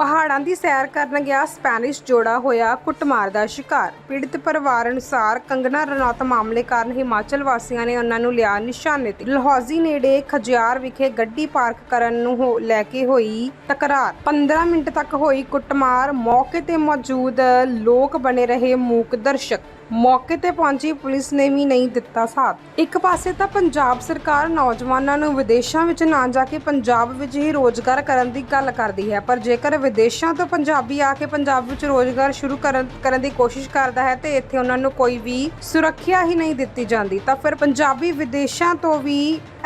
ਪਹਾੜਾਂ ਦੀ ਸੈਰ ਕਰਨ ਗਿਆ ਸਪੈਨਿਸ਼ ਜੋੜਾ ਹੋਇਆ ਕੁੱਟਮਾਰ ਦਾ ਸ਼ਿਕਾਰ। ਪੀੜਤ ਪਰਿਵਾਰ ਅਨੁਸਾਰ ਕੰਗਨਾ ਰਣੌਤ ਮਾਮਲੇ ਕਾਰਨ ਹਿਮਾਚਲ ਵਾਸੀਆਂ ਨੇ ਉਹਨਾਂ ਨੂੰ ਲਿਆ ਨਿਸ਼ਾਨੇ ਤੇ। ਲਾਹੌਜੀ ਨੇੜੇ ਖਜਿਆਰ ਵਿਖੇ ਗੱਡੀ ਪਾਰਕ ਕਰਨ ਨੂੰ ਹੋ- ਲੈ ਕੇ ਹੋਈ ਤਕਰਾਰ। 15 ਮਿੰਟ ਤੱਕ ਹੋਈ ਕੁੱਟਮਾਰ। ਮੌਕੇ ਤੇ ਮੌਜੂਦ ਲੋਕ ਬਣੇ ਰਹੇ ਮੂਕ ਦਰਸ਼ਕ। ਮੌਕੇ ਤੇ ਪਹੁੰਚੀ ਪੁਲਿਸ ਨੇ ਵੀ ਨਹੀਂ ਦਿੱਤਾ ਸਾਥ। ਇੱਕ ਪਾਸੇ ਤਾਂ ਪੰਜਾਬ ਸਰਕਾਰ ਨੌਜਵਾਨਾਂ ਨੂੰ ਵਿਦੇਸ਼ਾਂ ਵਿੱਚ ਨਾ ਜਾ ਕੇ ਪੰਜਾਬ ਵਿੱਚ ਹੀ ਰੋਜ਼ਗਾਰ ਕਰਨ ਦੀ ਗੱਲ ਕਰਦੀ ਹੈ, ਪਰ ਜੇਕਰ ਵਿਦੇਸ਼ਾਂ ਤੋਂ ਪੰਜਾਬੀ ਆ ਕੇ ਪੰਜਾਬ ਵਿੱਚ ਰੋਜ਼ਗਾਰ ਸ਼ੁਰੂ ਕਰਨ ਕਰਨ ਦੀ ਕੋਸ਼ਿਸ਼ ਕਰਦਾ ਹੈ, ਤੇ ਇੱਥੇ ਉਹਨਾਂ ਨੂੰ ਕੋਈ ਵੀ ਸੁਰੱਖਿਆ ਹੀ ਨਹੀਂ ਦਿੱਤੀ ਜਾਂਦੀ, ਤਾਂ ਫਿਰ ਪੰਜਾਬੀ ਵਿਦੇਸ਼ਾਂ ਤੋਂ ਵੀ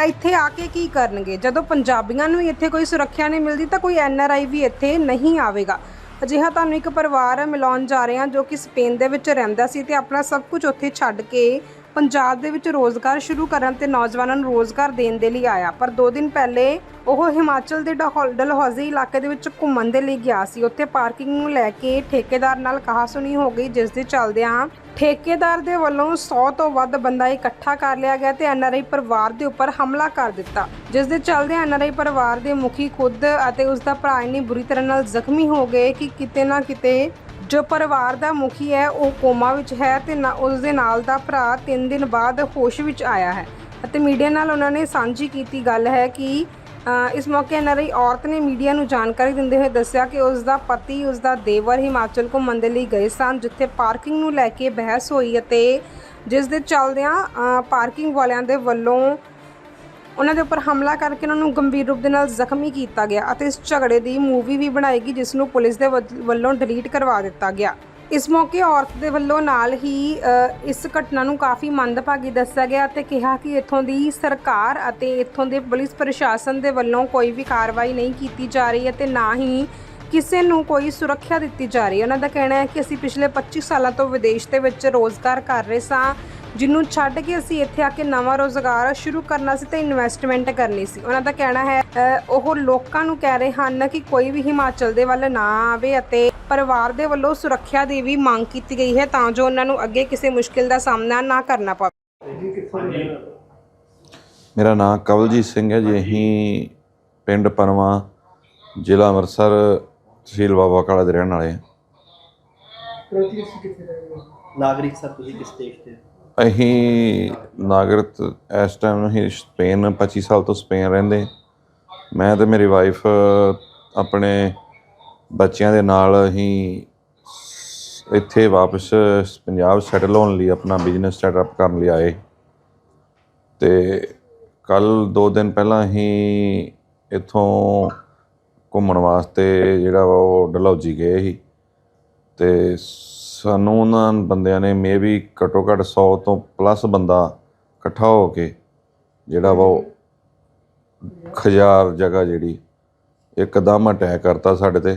ਇੱਥੇ ਆ ਕੇ ਕੀ ਕਰਨਗੇ? ਜਦੋਂ ਪੰਜਾਬੀਆਂ ਨੂੰ ਇੱਥੇ ਕੋਈ ਸੁਰੱਖਿਆ ਨਹੀਂ ਮਿਲਦੀ, ਤਾਂ ਕੋਈ ਐਨਆਰਆਈ ਵੀ ਇੱਥੇ ਨਹੀਂ ਆਵੇਗਾ। ਅਜਿਹਾ ਤੁਹਾਨੂੰ ਇੱਕ ਪਰਿਵਾਰ ਮਿਲਾਉਣ ਜਾ ਰਹੇ ਹਾਂ ਜੋ ਕਿ ਸਪੇਨ ਦੇ ਵਿੱਚ ਰਹਿੰਦਾ ਸੀ ਤੇ ਆਪਣਾ ਸਭ ਕੁਝ ਉੱਥੇ ਛੱਡ ਕੇ ਪੰਜਾਬ ਦੇ ਵਿੱਚ ਰੋਜ਼ਗਾਰ ਸ਼ੁਰੂ ਕਰਨ ਤੇ ਨੌਜਵਾਨਾਂ ਨੂੰ ਰੋਜ਼ਗਾਰ ਦੇਣ ਦੇ ਲਈ ਆਇਆ। ਪਰ 2 ਦਿਨ ਪਹਿਲੇ ਉਹ ਹਿਮਾਚਲ ਦੇ ਡਹੌਲ- ਡਲਹੌਜ਼ੀ ਇਲਾਕੇ ਦੇ ਵਿੱਚ ਘੁੰਮਣ ਦੇ ਲਈ ਗਿਆ ਸੀ। ਉੱਥੇ ਪਾਰਕਿੰਗ ਨੂੰ ਲੈ ਕੇ ਠੇਕੇਦਾਰ ਨਾਲ ਕਹਾਸੁਣੀ ਹੋ ਗਈ, ਜਿਸ ਦੇ ਚੱਲਦਿਆਂ ਠੇਕੇਦਾਰ ਦੇ ਵੱਲੋਂ 100 ਤੋਂ ਵੱਧ ਬੰਦਾ ਇਕੱਠਾ ਕਰ ਲਿਆ ਗਿਆ ਤੇ ਐਨਆਰਆਈ ਪਰਿਵਾਰ ਦੇ ਉੱਪਰ ਹਮਲਾ ਕਰ ਦਿੱਤਾ। ਜਿਸ ਦੇ ਚੱਲਦਿਆਂ ਐਨਆਰਆਈ ਪਰਿਵਾਰ ਦੇ ਮੁਖੀ ਖੁਦ ਅਤੇ ਉਸ ਦਾ ਭਰਾ ਇੰਨੀ ਬੁਰੀ ਤਰ੍ਹਾਂ ਨਾਲ ਜ਼ਖਮੀ ਹੋ ਗਏ ਕਿ ਕਿਤੇ ਨਾ ਕਿਤੇ ਜੋ ਪਰਿਵਾਰ ਦਾ ਮੁਖੀ ਹੈ, ਉਹ ਕੋਮਾ ਵਿੱਚ ਹੈ ਤੇ ਨਾ- ਉਸ ਦੇ ਨਾਲ ਦਾ ਭਰਾ 3 ਦਿਨ ਬਾਅਦ ਹੋਸ਼ ਵਿੱਚ ਆਇਆ ਹੈ। ਅਤੇ ਮੀਡੀਆ ਨਾਲ ਉਹਨਾਂ ਨੇ ਸਾਂਝੀ ਕੀਤੀ ਗੱਲ ਹੈ ਕਿ ਇਸ ਮੌਕੇ ਐਨਆਰਆਈ ਔਰਤ ਨੇ ਮੀਡੀਆ ਨੂੰ ਜਾਣਕਾਰੀ ਦਿੰਦੇ ਹੋਏ ਦੱਸਿਆ ਕਿ ਉਸ ਦਾ ਪਤੀ, ਉਸ ਦਾ ਦੇਵਰ ਹਿਮਾਚਲ ਘੁੰਮਣ ਦੇ ਲਈ ਗਏ ਸਨ, ਜਿੱਥੇ ਪਾਰਕਿੰਗ ਨੂੰ ਲੈ ਕੇ ਬਹਿਸ ਹੋਈ ਅਤੇ ਜਿਸ ਦੇ ਚੱਲਦਿਆਂ ਪਾਰਕਿੰਗ ਵਾਲਿਆਂ ਦੇ ਵੱਲੋਂ ਉਹਨਾਂ ਦੇ ਉੱਪਰ ਹਮਲਾ ਕਰਕੇ ਉਹਨਾਂ ਨੂੰ ਗੰਭੀਰ ਰੂਪ ਦੇ ਨਾਲ ਜ਼ਖਮੀ ਕੀਤਾ ਗਿਆ ਅਤੇ ਇਸ ਝਗੜੇ ਦੀ ਮੂਵੀ ਵੀ ਬਣਾਈ ਗਈ, ਜਿਸ ਨੂੰ ਪੁਲਿਸ ਦੇ ਵੱਲ- ਵੱਲੋਂ ਡਿਲੀਟ ਕਰਵਾ ਦਿੱਤਾ ਗਿਆ। ਇਸ ਮੌਕੇ ਔਰਤ ਦੇ ਵੱਲੋਂ ਨਾਲ ਹੀ ਅ, ਇਸ ਘਟਨਾ ਨੂੰ ਕਾਫੀ ਮੰਦਭਾਗੀ ਦੱਸਿਆ ਗਿਆ ਅਤੇ ਕਿਹਾ ਕਿ ਇੱਥੋਂ ਦੀ ਸਰਕਾਰ ਅਤੇ ਇੱਥੋਂ ਦੇ ਪੁਲਿਸ ਪ੍ਰਸ਼ਾਸਨ ਦੇ ਵੱਲੋਂ ਕੋਈ ਵੀ ਕਾਰਵਾਈ ਨਹੀਂ ਕੀਤੀ ਜਾ ਰਹੀ ਅਤੇ ਨਾ ਹੀ ਕਿਸੇ ਨੂੰ ਕੋਈ ਸੁਰੱਖਿਆ ਦਿੱਤੀ ਜਾ ਰਹੀ ਹੈ। ਉਹਨਾਂ ਦਾ ਕਹਿਣਾ ਹੈ ਕਿ ਅਸੀਂ ਪਿਛਲੇ 25 ਸਾਲਾਂ ਤੋਂ ਵਿਦੇਸ਼ ਦੇ ਵਿੱਚ ਰੋਜ਼ਗਾਰ ਕਰ ਰਹੇ ਸਾਂ ਜਿਹਨੂੰ ਛੱਡ ਕੇ ਅਸੀਂ ਇੱਥੇ ਆ ਕੇ ਨਵਾਂ ਰੋਜ਼ਗਾਰ ਸ਼ੁਰੂ ਕਰਨਾ ਸੀ ਤੇ ਇਨਵੈਸਟਮੈਂਟ ਕਰਨੀ ਸੀ। ਉਹਨਾਂ ਦਾ ਕਹਿਣਾ ਹੈ ਅ, ਉਹ ਲੋਕਾਂ ਨੂੰ ਕਹਿ ਰਹੇ ਹਨ ਕਿ ਕੋਈ ਵੀ ਹਿਮਾਚਲ ਦੇ ਵੱਲ ਨਾ ਆਵੇ ਅਤੇ ਪਰਿਵਾਰ ਦੇ ਵੱਲੋਂ ਸੁਰੱਖਿਆ ਦੀ ਵੀ ਮੰਗ ਕੀਤੀ ਗਈ ਹੈ ਤਾਂ ਜੋ ਉਹਨਾਂ ਨੂੰ ਅੱਗੇ ਕਿਸੇ ਮੁਸ਼ਕਿਲ ਦਾ ਸਾਹਮਣਾ ਨਾ ਕਰਨਾ ਪਵੇ। ਮੇਰਾ ਨਾਮ ਕਵਲਜੀਤ ਸਿੰਘ ਹੈ ਜੀ। ਅਸੀਂ ਪਿੰਡ ਪਨਵਾ ਜ਼ਿਲ੍ਹਾ ਅੰਮ੍ਰਿਤਸਰ ਤਹਿਸੀਲ ਬਾਬਾ ਕਾਲਾ ਦੇ ਰਹਿਣ ਵਾਲੇ ਹਾਂ। ਨਾਗਰਿਕ ਸਰ ਤੁਸੀਂ ਕਿਸ ਦੇਸ਼ ਦੇ ਅਸੀਂ ਨਾਗਰਿਕ ਇਸ ਟਾਈਮ ਅਸੀਂ ਸਪੇਨ 25 ਸਾਲ ਤੋਂ ਸਪੇਨ ਰਹਿੰਦੇ। ਮੈਂ ਤੇ ਮੇਰੀ ਵਾਈਫ ਆਪਣੇ ਬੱਚਿਆਂ ਦੇ ਨਾਲ ਅਸੀਂ ਇੱਥੇ ਵਾਪਸ ਪੰਜਾਬ ਸੈਟਲ ਹੋਣ ਲਈ, ਆਪਣਾ ਬਿਜ਼ਨਸ ਸੈਟਅਪ ਕਰਨ ਲਈ ਆਏ। ਤੇ ਕੱਲ 2 ਦਿਨ ਪਹਿਲਾਂ ਅਸੀਂ ਇੱਥੋਂ ਘੁੰਮਣ ਵਾਸਤੇ ਜਿਹੜਾ ਵਾ ਉਹ ਡਲਹੌਜੀ ਗਏ ਸੀ। ਤੇ ਸਾਨੂੰ ਉਹਨਾਂ ਬੰਦਿਆਂ ਨੇ ਮੇ ਵੀ ਘੱਟੋ ਘੱਟ 100 ਤੋਂ ਪਲੱਸ ਬੰਦਾ ਇਕੱਠਾ ਹੋ ਕੇ ਜਿਹੜਾ ਵਾ ਉਹ ਖਜਾਰ ਜਗ੍ਹਾ ਜਿਹੜੀ ਇੱਕਦਮ ਅਟੈਕ ਕਰਤਾ ਸਾਡੇ ਤੇ।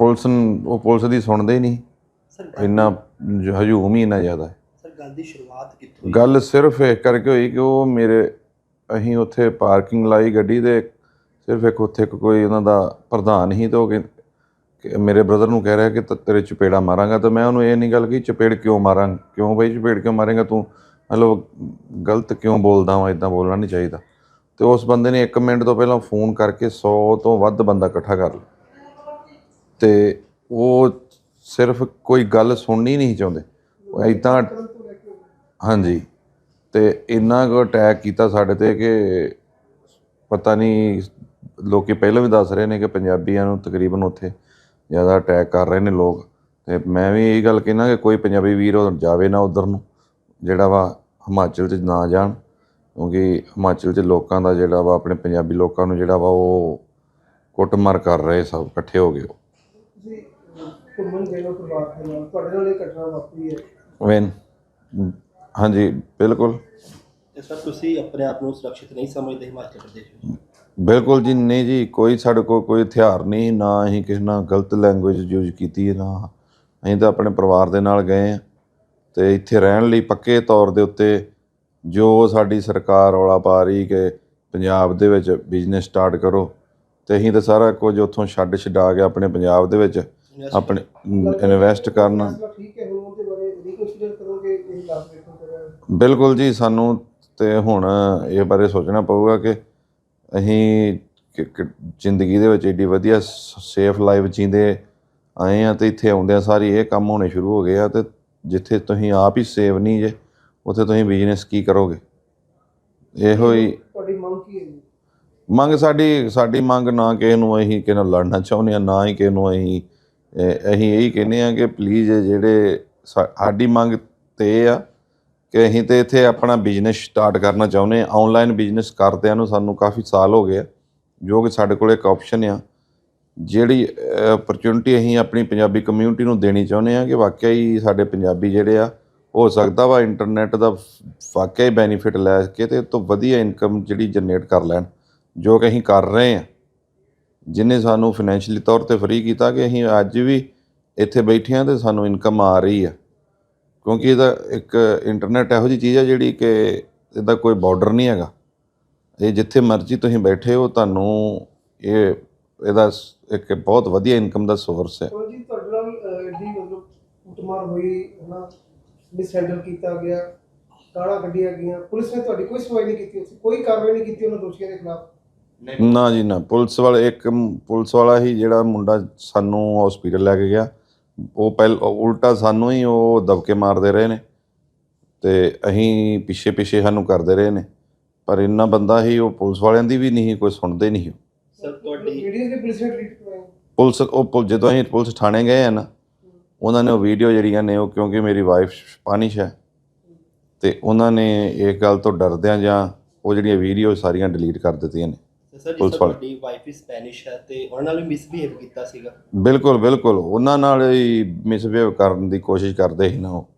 ਉਹ ਪੁਲਿਸ ਦੀ ਸੁਣਦੇ ਹੀ ਨਹੀਂ। ਸਰ ਗੱਲ- ਇੰਨਾ ਜ- ਹਜੂਮ ਹੀ ਇੰਨਾ ਜ਼ਿਆਦਾ ਹੈ। ਸਰ ਗੱਲ ਦੀ ਸ਼ੁਰੂਆਤ ਕਿੱਥੋਂ ਹੋਈ? ਗੱਲ ਸਿਰਫ ਇਹ ਕਰਕੇ ਹੋਈ ਕਿ ਉਹ ਮੇਰੇ ਅਸੀਂ ਉੱਥੇ ਪਾਰਕਿੰਗ ਲਾਈ ਗੱਡੀ ਦੇ ਸਿਰਫ ਇੱਕ ਉੱਥੇ ਇੱਕ ਕੋਈ ਉਹਨਾਂ ਦਾ ਪ੍ਰਧਾਨ ਹੀ ਤੇ ਉਹ ਕਹਿੰ- ਕਿ ਮੇਰੇ ਬ੍ਰਦਰ ਨੂੰ ਕਹਿ ਰਿਹਾ ਕਿ ਤ- ਤੇਰੇ ਚਪੇੜਾ ਮਾਰਾਂਗਾ ਤਾਂ ਮੈਂ ਉਹਨੂੰ ਇਹ ਨਹੀਂ ਗੱਲ ਕਹੀ ਚਪੇੜ ਕਿਉਂ ਮਾਰਾਂ ਕਿਉਂ ਬਈ ਚਪੇੜ ਕਿਉਂ ਮਾਰੇਗਾ ਤੂੰ? ਮਤਲਬ ਗਲਤ ਕਿਉਂ ਬੋਲਦਾ ਵਾਂ ਇਦਾਂ ਬੋਲਣਾ ਨਹੀਂ ਚਾਹੀਦਾ। ਤੇ ਉਸ ਬੰਦੇ ਨੇ 1 ਮਿੰਟ ਤੋਂ ਪਹਿਲਾਂ ਫੋਨ ਕਰਕੇ 100 ਤੋਂ ਵੱਧ ਬੰਦਾ ਇਕੱਠਾ ਕਰ ਲਿਆ। ਤੇ ਉਹ ਸਿਰਫ ਕੋਈ ਗੱਲ ਸੁਣਨੀ ਨਹੀਂ ਚਾਹੁੰਦੇ। ਉਹ ਇਦਾਂ ਹਾਂਜੀ, ਤੇ ਇੰਨਾ ਕੁ ਅਟੈਕ ਕੀਤਾ ਸਾਡੇ ਤੇ ਕਿ ਪਤਾ ਨਹੀਂ, ਲੋਕੀ ਪਹਿਲਾਂ ਵੀ ਦੱਸ ਰਹੇ ਨੇ ਕਿ ਪੰਜਾਬੀਆਂ ਨੂੰ ਤਕਰੀਬਨ ਉੱਥੇ ਜ਼ਿਆਦਾ ਅਟੈਕ ਕਰ ਰਹੇ ਨੇ ਲੋਕ। ਤੇ ਮੈਂ ਵੀ ਇਹ ਗੱਲ ਕਹਿਣਾ ਕਿ ਕੋਈ ਪੰਜਾਬੀ ਵੀਰ ਉਹ ਜਾਵੇ ਨਾ ਉਧਰ ਨੂੰ, ਜਿਹੜਾ ਵਾ ਹਿਮਾਚਲ 'ਚ ਨਾ ਜਾਣ, ਕਿਉਂਕਿ ਹਿਮਾਚਲ 'ਚ ਲੋਕਾਂ ਦਾ ਜਿਹੜਾ ਵਾ, ਆਪਣੇ ਪੰਜਾਬੀ ਲੋਕਾਂ ਨੂੰ ਜਿਹੜਾ ਵਾ ਉਹ ਕੁੱਟਮਾਰ ਕਰ ਰਹੇ ਸਭ ਇਕੱਠੇ ਹੋ ਗਏ ਉਹ। ਤੁਸੀਂ ਘੁੰਮਣ ਗਏ ਹੋ ਪਰਿਵਾਰ ਦੇ ਨਾਲ ਤੁਹਾਡੇ ਨਾਲ ਇਹ ਘਟਨਾ ਵਾਪਰੀ ਹੈ। ਵੈਨ ਹਾਂਜੀ ਬਿਲਕੁਲ। ਤੇ ਸਰ ਤੁਸੀਂ ਆਪਣੇ ਆਪ ਨੂੰ ਸੁਰੱਖਿਅਤ ਨਹੀਂ ਸਮਝਦੇ ਹਿਮਾਚਲ ਪ੍ਰਦੇਸ਼ ਵਿੱਚ? ਬਿਲਕੁਲ ਜੀ ਨਹੀਂ ਜੀ ਕੋਈ ਸਾਡੇ ਕੋਲ ਕੋਈ ਹਥਿਆਰ ਨਹੀਂ ਨਾ ਅਸੀਂ ਕਿਸੇ ਨਾਲ ਗਲਤ ਲੈਂਗੁਏਜ ਯੂਜ਼ ਕੀਤੀ ਹੈ ਨਾ। ਅਸੀਂ ਤਾਂ ਆਪਣੇ ਪਰਿਵਾਰ ਦੇ ਨਾਲ ਗਏ ਆ ਤੇ ਇੱਥੇ ਰਹਿਣ ਲਈ ਪੱਕੇ ਤੌਰ ਦੇ ਉੱਤੇ ਜੋ ਸਾਡੀ ਸਰਕਾਰ ਰੌਲਾ ਪਾ ਰਹੀ ਕਿ ਪੰਜਾਬ ਦੇ ਵਿੱਚ ਬਿਜ਼ਨਸ ਸਟਾਰਟ ਕਰੋ। ਤੇ ਅਸੀਂ ਤਾਂ ਸਾਰਾ ਕੁਝ ਉੱਥੋਂ ਛੱਡ ਛਡਾ ਕੇ ਆਪਣੇ ਪੰਜਾਬ ਦੇ ਵਿੱਚ ਆਪਣੇ ਇਨਵੈਸਟ ਕਰਨਾ। ਬਿਲਕੁਲ ਜੀ ਸਾਨੂੰ ਤੇ ਹੁਣ ਇਹ ਬਾਰੇ ਸੋਚਣਾ ਪਊਗਾ ਕਿ ਅਸੀਂ ਜ਼ਿੰਦਗੀ ਦੇ ਵਿੱਚ ਏਡੀ ਵਧੀਆ ਸੇਫ ਲਾਈਫ ਜੀਂਦੇ ਆਏ ਆ ਤੇ ਇੱਥੇ ਆਉਂਦਿਆਂ ਸਾਰੀ ਇਹ ਕੰਮ ਹੋਣੇ ਸ਼ੁਰੂ ਹੋ ਗਏ ਆ ਤੇ ਜਿੱਥੇ ਤੁਸੀਂ ਆਪ ਹੀ ਸੇਵ ਨਹੀਂ ਜੇ ਉੱਥੇ ਤੁਸੀਂ ਬਿਜ਼ਨਸ ਕੀ ਕਰੋਗੇ? ਇਹੋ ਹੀ ਤੁਹਾਡੀ ਮੰਗ ਕੀ ਹੈ ਮੰਗ ਸਾਡੀ ਸਾਡੀ ਮੰਗ ਨਾ ਕਿਸੇ ਨੂੰ ਅਸੀਂ ਕਿਸੇ ਨਾਲ ਲੜਨਾ ਚਾਹੁੰਦੇ ਆ ਨਾ ਹੀ ਕਿਸੇ ਨੂੰ ਅਸੀਂ ਅਸੀਂ ਇਹੀ ਕਹਿੰਦੇ ਆ ਕਿ ਪਲੀਜ਼ ਜਿਹੜੇ ਸਾ- ਸਾਡੀ ਮੰਗ ਤੇ ਇਹ ਆ ਕਿ ਅਸੀਂ ਤੇ ਇੱਥੇ ਆਪਣਾ ਬਿਜ਼ਨਸ ਸਟਾਰਟ ਕਰਨਾ ਚਾਹੁੰਦੇ ਆ ਆਨਲਾਈਨ ਬਿਜ਼ਨਸ ਕਰਦਿਆਂ ਨੂੰ ਸਾਨੂੰ ਕਾਫੀ ਸਾਲ ਹੋ ਗਏ ਜੋ ਕਿ ਸਾਡੇ ਕੋਲ ਇੱਕ ਆਪਸ਼ਨ ਆ। ਜਿਹੜੀ ਓਪਰਚੁਨਿਟੀ ਅਸੀਂ ਆਪਣੀ ਪੰਜਾਬੀ ਕਮਿਊਨਿਟੀ ਨੂੰ ਦੇਣੀ ਚਾਹੁੰਦੇ ਆ ਕਿ ਵਾਕਿਆ ਹੀ ਸਾਡੇ ਪੰਜਾਬੀ ਜਿਹੜੇ ਆ, ਹੋ ਸਕਦਾ ਵਾ ਇੰਟਰਨੈਟ ਦਾ ਵਾਕਿਆ ਹੀ ਬੈਨੀਫਿਟ ਲੈ ਕੇ ਤੇ ਇਹ ਤੋਂ ਵਧੀਆ ਇਨਕਮ ਜਿਹੜੀ ਜਨਰੇਟ ਕਰ ਲੈਣ। ਜੋ ਕਿ ਅਸੀਂ ਕਰ ਰਹੇ ਹਾਂ, ਜਿਨੇ ਸਾਨੂੰ ਫਾਈਨੈਂਸ਼ੀਅਲੀ ਤੌਰ ਤੇ ਫਰੀ ਕੀਤਾ ਕਿ ਅਸੀਂ ਅੱਜ ਵੀ ਇੱਥੇ ਬੈਠੇ ਹਾਂ ਤੇ ਸਾਨੂੰ ਇਨਕਮ ਆ ਰਹੀ ਆ। ਕਿਉਂਕਿ ਇਹਦਾ ਇੱਕ ਇੰਟਰਨੈਟ ਇਹੋ ਜਿਹੀ ਚੀਜ਼ ਆ ਜਿਹੜੀ ਕਿ ਇਹਦਾ ਕੋਈ ਬਾਰਡਰ ਨਹੀਂ ਹੈਗਾ। ਇਹ ਜਿੱਥੇ ਮਰਜ਼ੀ ਤੁਸੀਂ ਬੈਠੇ ਹੋ, ਤੁਹਾਨੂੰ ਇਹ, ਇਹਦਾ ਇੱਕ ਬਹੁਤ ਵਧੀਆ ਇਨਕਮ ਦਾ ਸੋਰਸ ਹੈ। ਜੀ ਤੁਹਾਡੇ ਨਾਲ ਐਡੀ ਮਤਲਬ ਕੁੱਟਮਾਰ ਹੋਈ, ਹਨਾ ਮਿਸਹੈਂਡਲ ਕੀਤਾ ਗਿਆ, ਗਾਲਾਂ ਕੱਢੀਆਂ ਗਈਆਂ, ਪੁਲਿਸ ਨੇ ਤੁਹਾਡੀ ਕੋਈ ਸੁਣਵਾਈ ਨਹੀਂ ਕੀਤੀ, ਕੋਈ ਕਾਰਵਾਈ ਨਹੀਂ ਕੀਤੀ ਉਹਨਾਂ ਦੋਸ਼ੀਆਂ ਦੇ ਖਿਲਾਫ? ਨਾ ਜੀ ਨਾ ਪੁਲਿਸ ਵਾਲੇ ਇੱਕ ਪੁਲਿਸ ਵਾਲਾ ਹੀ ਜਿਹੜਾ ਮੁੰਡਾ ਸਾਨੂੰ ਹਸਪੀਟਲ ਲੈ ਕੇ ਗਿਆ। ਉਹ ਪਹਿਲ ਉਲਟਾ ਸਾਨੂੰ ਹੀ ਉਹ ਦਬਕੇ ਮਾਰਦੇ ਰਹੇ ਨੇ ਤੇ ਅਸੀਂ ਪਿੱਛੇ ਪਿੱਛੇ ਸਾਨੂੰ ਕਰਦੇ ਰਹੇ ਨੇ। ਪਰ ਇੰਨਾ ਬੰਦਾ ਹੀ ਉਹ ਪੁਲਿਸ ਵਾਲਿਆਂ ਦੀ ਵੀ ਨਹੀਂ ਕੋਈ ਸੁਣਦੇ ਨਹੀਂ ਸਰ ਤੁਹਾਡੀ ਦੇ ਪੁਲਿਸ ਨੇ ਟ੍ਰੀਟ ਕਰਵਾਇਆ ਪੁਲਿਸ ਉਹ ਪੁਲ- ਜਦੋਂ ਅਸੀਂ ਪੁਲਿਸ ਥਾਣੇ ਗਏ ਆ ਨਾ ਉਹਨਾਂ ਨੇ ਉਹ ਵੀਡੀਓ ਜਿਹੜੀਆਂ ਨੇ ਉਹ ਕਿਉਂਕਿ ਮੇਰੀ ਵਾਈਫ ਸਪੈਨਿਸ਼ ਹੈ ਤੇ ਉਹਨਾਂ ਨੇ ਇਹ ਗੱਲ ਤੋਂ ਡਰਦਿਆਂ ਜਾਂ ਉਹ ਜਿਹੜੀਆਂ ਵੀਡੀਓ ਸਾਰੀਆਂ ਡਿਲੀਟ ਕਰ ਦਿੱਤੀਆਂ ਨੇ। ਸਰ ਜਿਸ ਤਰ੍ਹਾਂ। ਤੁਹਾਡੀ ਵਾਈਫ ਹੀ ਸਪੈਨਿਸ਼ ਹੈ ਤੇ ਉਹਨਾਂ ਨਾਲ ਵੀ ਮਿਸਬੀਹੇਵ ਕੀਤਾ ਸੀਗਾ? ਬਿਲਕੁਲ ਬਿਲਕੁਲ। ਉਹਨਾਂ ਨਾਲ ਹੀ ਮਿਸਬਿਹੇਵ ਕਰਨ ਦੀ ਕੋਸ਼ਿਸ਼ ਕਰਦੇ ਸੀ ਨਾ ਉਹ।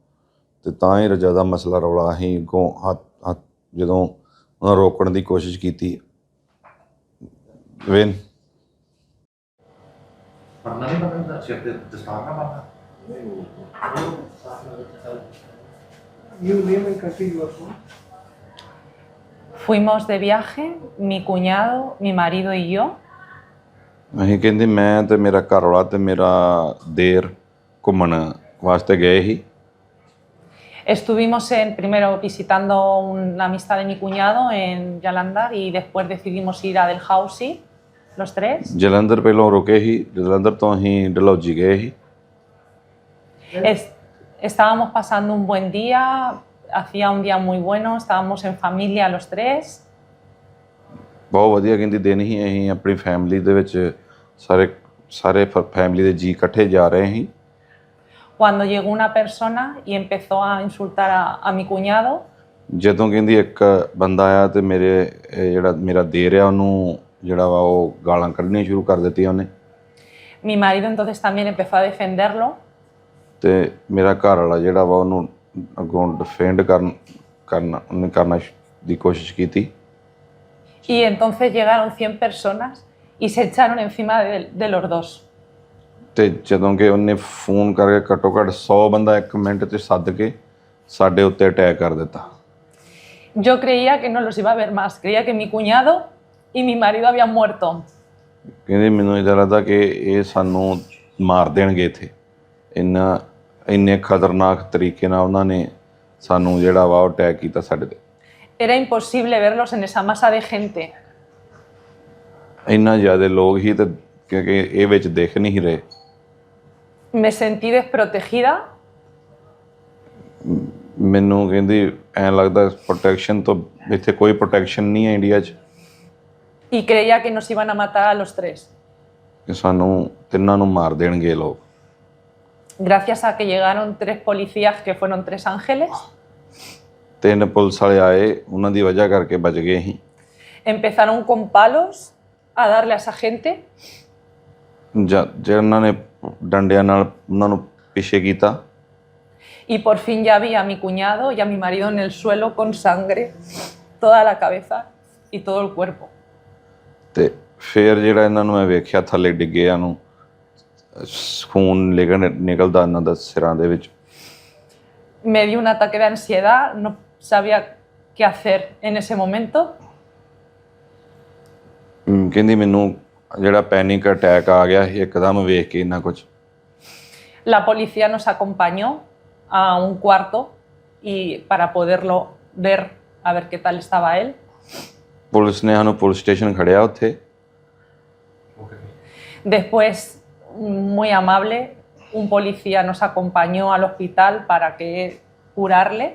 ਤੇ ਤਾਂ ਹੀ ਜ਼ਿਆਦਾ ਮਸਲਾ ਰੌਲਾ ਅਸੀਂ ਅੱਗੋਂ ਹੱਥ ਜਦੋਂ ਉਹਨਾਂ ਰੋਕਣ ਦੀ ਕੋਸ਼ਿਸ਼ ਕੀਤੀ। ਵੇਨ ਪੜਨਾ ਨਹੀਂ ਸਿਰ ਤੇ ਦਸਤਾਰ ਨਾ Fuimos de viaje, mi cuñado, mi marido y yo. ਅਸੀਂ ਕਹਿੰਦੇ ਮੈਂ ਤੇ ਮੇਰਾ ਘਰ ਵਾਲਾ ਤੇ ਮੇਰਾ ਦੇਰ ਘੁੰਮਣ ਵਾਸਤੇ ਗਏ ਸੀ Estuvimos en, primero visitando una amistad de mi cuñado en Yalandar y después decidimos ir a Delhousie, los tres. Jalandhar ਪਹਿਲਾਂ ਰੁਕੇ ਸੀ ਜਲੰਧਰ ਤੋਂ ਅਸੀਂ ਡਲਹੌਜੀ ਗਏ ਸੀ Es- estábamos pasando un buen día, hacía un día muy bueno, estábamos en familia los tres. ਬਹੁਤ ਵਧੀਆ ਕਹਿੰਦੀ ਦਿਨ ਹੀ ਅਸੀਂ ਆਪਣੀ ਫੈਮਿਲੀ ਦੇ ਵਿੱਚ ਸਾਰੇ ਸਾਰੇ ਫੈਮਿਲੀ ਦੇ ਜੀ ਇਕੱਠੇ ਜਾ ਰਹੇ ਸੀ Cuando llegó una persona y empezó a insultar a, a mi cuñado, ਜਦੋਂ ਕਹਿੰਦੀ ਇੱਕ ਬੰਦਾ ਆਇਆ ਤੇ ਮੇਰੇ ਇਹ ਜਿਹੜਾ ਮੇਰਾ ਦੇਰ ਆ ਉਹਨੂੰ ਜਿਹੜਾ ਵਾ ਉਹ ਗਾਲਾਂ ਕੱਢਣੀਆਂ ਸ਼ੁਰੂ ਕਰ ਦਿੱਤੀਆਂ ਉਹਨੇ mi marido entonces también empezó a defenderlo ਤੇ ਮੇਰਾ ਘਰ ਵਾਲਾ ਜਿਹੜਾ ਵਾ ਉਹਨੂੰ ਅੱਗੋਂ ਡਿਫੈਂਡ ਕਰਨ ਕਰਨਾ ਉਹਨੇ ਕਰਨਾ ਸ਼- ਦੀ ਕੋਸ਼ਿਸ਼ ਕੀਤੀ y entonces llegaron 100 personas y se echaron encima de, de los dos. ਤੇ ਜਦੋਂ ਕਿ ਉਹਨੇ ਫੋਨ ਕਰਕੇ ਘੱਟੋ ਘੱਟ 100 ਬੰਦਾ ਇੱਕ ਮਿੰਟ 'ਚ ਸੱਦ ਕੇ ਸਾਡੇ ਉੱਤੇ ਅਟੈਕ ਕਰ ਦਿੱਤਾ Yo creía que no los iba a ver más, creía que mi cuñado y mi marido habían muerto. ਕਹਿੰਦੇ ਮੈਨੂੰ ਇਦਾਂ ਲੱਗਦਾ ਕਿ ਇਹ ਸਾਨੂੰ ਮਾਰ ਦੇਣਗੇ ਇੱਥੇ ਇੰਨਾ ਇੰਨੇ ਖਤਰਨਾਕ ਤਰੀਕੇ ਨਾਲ ਉਹਨਾਂ ਨੇ ਸਾਨੂੰ ਜਿਹੜਾ ਵਾ ਉਹ ਅਟੈਕ ਕੀਤਾ ਸਾਡੇ ਤੇ। Era imposible verlos en esa masa de gente. ਇੰਨਾ ਜ਼ਿਆਦਾ ਲੋਕ ਹੀ ਤੇ ਕਿਉਂਕਿ ਇਹ ਵਿੱਚ ਦਿਖ ਨਹੀਂ ਰਹੇ। Me sentí desprotegida. ਮੈਨੂੰ ਕਹਿੰਦੀ ਐਂ ਲੱਗਦਾ ਪ੍ਰੋਟੈਕਸ਼ਨ ਤੋਂ ਇੱਥੇ ਕੋਈ ਪ੍ਰੋਟੈਕਸ਼ਨ ਨਹੀਂ ਹੈ ਇੰਡੀਆ 'ਚ। Y creía que nos iban a matar a los tres. ਕਿ ਸਾਨੂੰ ਤਿੰਨਾਂ ਨੂੰ ਮਾਰ ਦੇਣਗੇ ਲੋਕ। Gracias a que llegaron tres policías que fueron tres ángeles, ਤਿੰਨ ਪੁਲਿਸ ਵਾਲੇ ਆਏ ਉਹਨਾਂ ਦੀ ਵਜ੍ਹਾ ਕਰਕੇ ਬਚ ਗਏ ਅਸੀਂ empezaron con palos a darle a esa gente ਜਾਂ ਜਿਹਨਾਂ ਨੇ ਡੰਡਿਆਂ ਨਾਲ ਉਹਨਾਂ ਨੂੰ ਪਿੱਛੇ ਕੀਤਾ y por fin ya vi a mi cuñado y a mi marido en el suelo con sangre, toda la cabeza y todo el cuerpo. ਤੇ ਫਿਰ ਜਿਹੜਾ ਇਹਨਾਂ ਨੂੰ ਮੈਂ ਵੇਖਿਆ ਥੱਲੇ ਡਿੱਗਿਆਂ ਨੂੰ ਸ- ਖੂਨ ਨਿਕਲ ਨਿਕਲਦਾ ਇਹਨਾਂ ਦਾ ਸਿਰਾਂ ਦੇ ਵਿੱਚ Me dio un ataque de ansiedad, no sabía qué hacer en ese momento. ਹਮ, ਕਹਿੰਦੀ ਮੈਨੂੰ ਜਿਹੜਾ ਪੈਨਿਕ ਅਟੈਕ ਆ ਗਿਆ ਸੀ ਇੱਕਦਮ ਵੇਖ ਕੇ ਇੰਨਾ ਕੁਝ La policía nos acompañó a un cuarto y para poderlo ver, a ver qué tal estaba él. Police ਨੇ ਸਾਨੂੰ ਪੁਲਿਸ ਸਟੇਸ਼ਨ ਖੜਿਆ ਉੱਥੇ Después, muy amable, un policía nos acompañó al hospital para que curarle.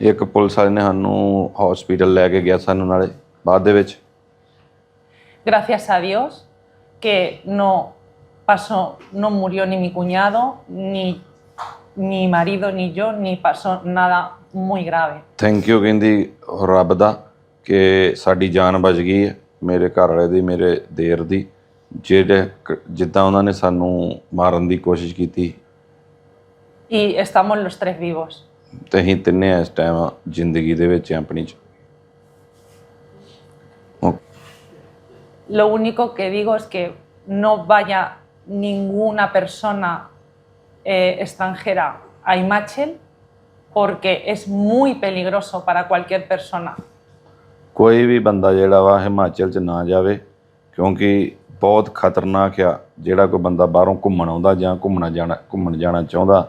ਇੱਕ police ਵਾਲੇ ਨੇ ਸਾਨੂੰ hospital ਲੈ ਕੇ ਗਿਆ ਸਾਨੂੰ ਨਾਲੇ ਬਾਅਦ ਦੇ ਵਿੱਚ Gracias a Dios que no pasó, no murió ni mi cuñado, ni mi marido, ni yo, ni pasó nada muy grave. Thank you ਕਹਿੰਦੀ ਰੱਬ ਦਾ ਕਿ ਸਾਡੀ ਜਾਨ ਬਚ ਗਈ ਹੈ ਮੇਰੇ ਘਰ ਵਾਲੇ ਦੀ ਮੇਰੇ ਦੇਰ ਦੀ ਜਿਹੜੇ ਕ- ਜਿੱਦਾਂ ਉਹਨਾਂ ਨੇ ਸਾਨੂੰ ਮਾਰਨ ਦੀ ਕੋਸ਼ਿਸ਼ ਕੀਤੀ Y estamos los tres vivos. ਤੇ ਅਸੀਂ ਤਿੰਨੇ ਇਸ ਟਾਈਮ ਜ਼ਿੰਦਗੀ ਦੇ ਵਿੱਚ ਹਾਂ ਆਪਣੀ ਚ ਓ- Lo único que digo es que no vaya ninguna persona eh, extranjera a Imachel porque es muy peligroso para cualquier persona. ਕੋਈ ਵੀ ਬੰਦਾ ਜਿਹੜਾ ਵਾ ਹਿਮਾਚਲ ਚ ਨਾ ਜਾਵੇ ਕਿਉਂਕਿ ਬਹੁਤ ਖਤਰਨਾਕ ਆ, ਜਿਹੜਾ ਕੋਈ ਬੰਦਾ ਬਾਹਰੋਂ ਘੁੰਮਣ ਆਉਂਦਾ ਜਾਂ ਘੁੰਮਣਾ ਜਾਣਾ, ਘੁੰਮਣ ਜਾਣਾ ਚਾਹੁੰਦਾ,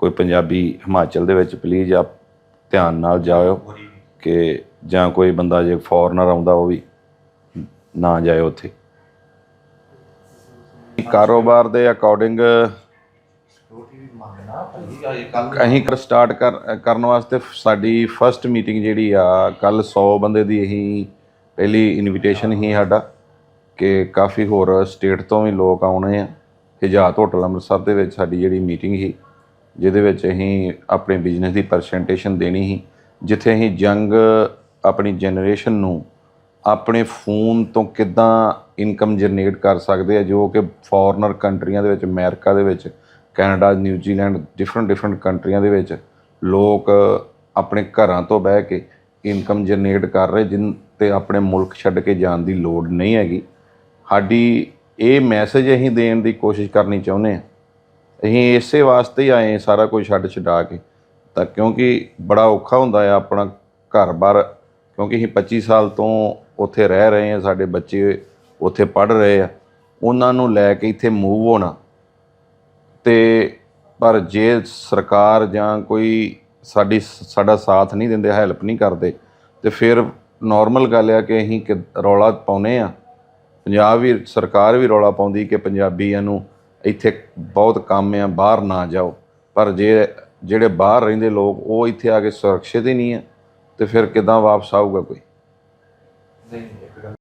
ਕੋਈ ਪੰਜਾਬੀ ਹਿਮਾਚਲ ਦੇ ਵਿੱਚ ਪਲੀਜ਼ ਆਪ ਧਿਆਨ ਨਾਲ ਜਾਇਓ ਕਿ ਜਾਂ ਕੋਈ ਬੰਦਾ ਜੇ ਫੋਰਨਰ ਆਉਂਦਾ ਉਹ ਵੀ ਨਾ ਜਾਏ ਉੱਥੇ। ਕਾਰੋਬਾਰ ਦੇ ਅਕੋਰਡਿੰਗ ਅਸੀਂ ਕਰ ਸਟਾਰਟ ਕਰ, ਕਰਨ ਵਾਸਤੇ ਸਾਡੀ ਫਰਸਟ ਮੀਟਿੰਗ ਜਿਹੜੀ ਆ ਕੱਲ 100 ਬੰਦੇ ਦੀ ਅਸੀਂ ਪਹਿਲੀ ਇਨਵੀਟੇਸ਼ਨ ਹੀ ਸਾਡਾ। ਕਿ ਕਾਫੀ ਹੋਰ ਸਟੇਟ ਤੋਂ ਵੀ ਲੋਕ ਆਉਣੇ ਆ। ਹਿਜਾਤ ਹੋਟਲ ਅੰਮ੍ਰਿਤਸਰ ਦੇ ਵਿੱਚ ਸਾਡੀ ਜਿਹੜੀ ਮੀਟਿੰਗ ਸੀ, ਜਿਹਦੇ ਵਿੱਚ ਅਸੀਂ ਆਪਣੇ ਬਿਜ਼ਨਸ ਦੀ ਪ੍ਰੈਜੈਂਟੇਸ਼ਨ ਦੇਣੀ ਸੀ, ਜਿੱਥੇ ਅਸੀਂ ਯੰਗ ਆਪਣੀ ਜਨਰੇਸ਼ਨ ਨੂੰ ਆਪਣੇ ਫੋਨ ਤੋਂ ਕਿੱਦਾਂ ਇਨਕਮ ਜਨਰੇਟ ਕਰ ਸਕਦੇ ਆ, ਜੋ ਕਿ ਫੋਰਨਰ ਕੰਟਰੀਆਂ ਦੇ ਵਿੱਚ, ਅਮਰੀਕਾ ਦੇ ਵਿੱਚ, ਕੈਨੇਡਾ ਨਿਊਜ਼ੀਲੈਂਡ ਡਿਫਰੈਂਟ ਡਿਫਰੈਂਟ ਕੰਟਰੀਆਂ ਦੇ ਵਿੱਚ ਲੋਕ ਆਪਣੇ ਘਰਾਂ ਤੋਂ ਬਹਿ ਕੇ ਇਨਕਮ ਜਨਰੇਟ ਕਰ ਰਹੇ, ਜਿਨ ਤੇ ਆਪਣੇ ਮੁਲਕ ਛੱਡ ਕੇ ਜਾਣ ਦੀ ਲੋੜ ਨਹੀਂ ਹੈਗੀ। ਸਾਡੀ ਇਹ ਮੈਸੇਜ ਅਸੀਂ ਦੇਣ ਦੀ ਕੋਸ਼ਿਸ਼ ਕਰਨੀ ਚਾਹੁੰਦੇ ਹਾਂ। ਅਸੀਂ ਇਸੇ ਵਾਸਤੇ ਹੀ ਆਏ ਸਾਰਾ ਕੁਝ ਛੱਡ ਛਡਾ ਕੇ। ਤਾਂ ਕਿਉਂਕਿ ਬੜਾ ਔਖਾ ਹੁੰਦਾ ਆ ਆਪਣਾ ਘਰ-ਬਾਰ ਕਿਉਂਕਿ ਅਸੀਂ 25 ਸਾਲ ਤੋਂ ਉੱਥੇ ਰਹਿ ਰਹੇ ਹਾਂ, ਸਾਡੇ ਬੱਚੇ ਉੱਥੇ ਪੜ੍ਹ ਰਹੇ ਆ। ਉਹਨਾਂ ਨੂੰ ਲੈ ਕੇ ਇੱਥੇ ਮੂਵ ਹੋਣਾ। ਤੇ ਪਰ ਜੇ ਸਰਕਾਰ ਜਾਂ ਕੋਈ ਸਾਡੀ, ਸਾਡਾ ਸਾਥ ਨਹੀਂ ਦਿੰਦੇ ਹੈਲਪ ਨਹੀਂ ਕਰਦੇ, ਤੇ ਫਿਰ ਨਾਰਮਲ ਗੱਲ ਆ ਕਿ ਅਸੀਂ ਕਿ ਰੌਲਾ ਪਾਉਨੇ ਆ ਪੰਜਾਬ ਵੀ, ਸਰਕਾਰ ਵੀ ਰੌਲਾ ਪਾਉਂਦੀ ਕਿ ਪੰਜਾਬੀਆਂ ਨੂੰ ਇੱਥੇ ਬਹੁਤ ਕੰਮ ਆ, ਬਾਹਰ ਨਾ ਜਾਓ। ਪਰ ਜੇ, ਜਿਹੜੇ ਬਾਹਰ ਰਹਿੰਦੇ ਲੋਕ, ਉਹ ਇੱਥੇ ਆ ਕੇ ਸੁਰੱਖਿਅਤ ਹੀ ਨਹੀਂ ਹੈ ਤੇ ਫਿਰ ਕਿਦਾਂ ਵਾਪਸ ਆਊਗਾ ਕੋਈ? ਨਹੀਂ।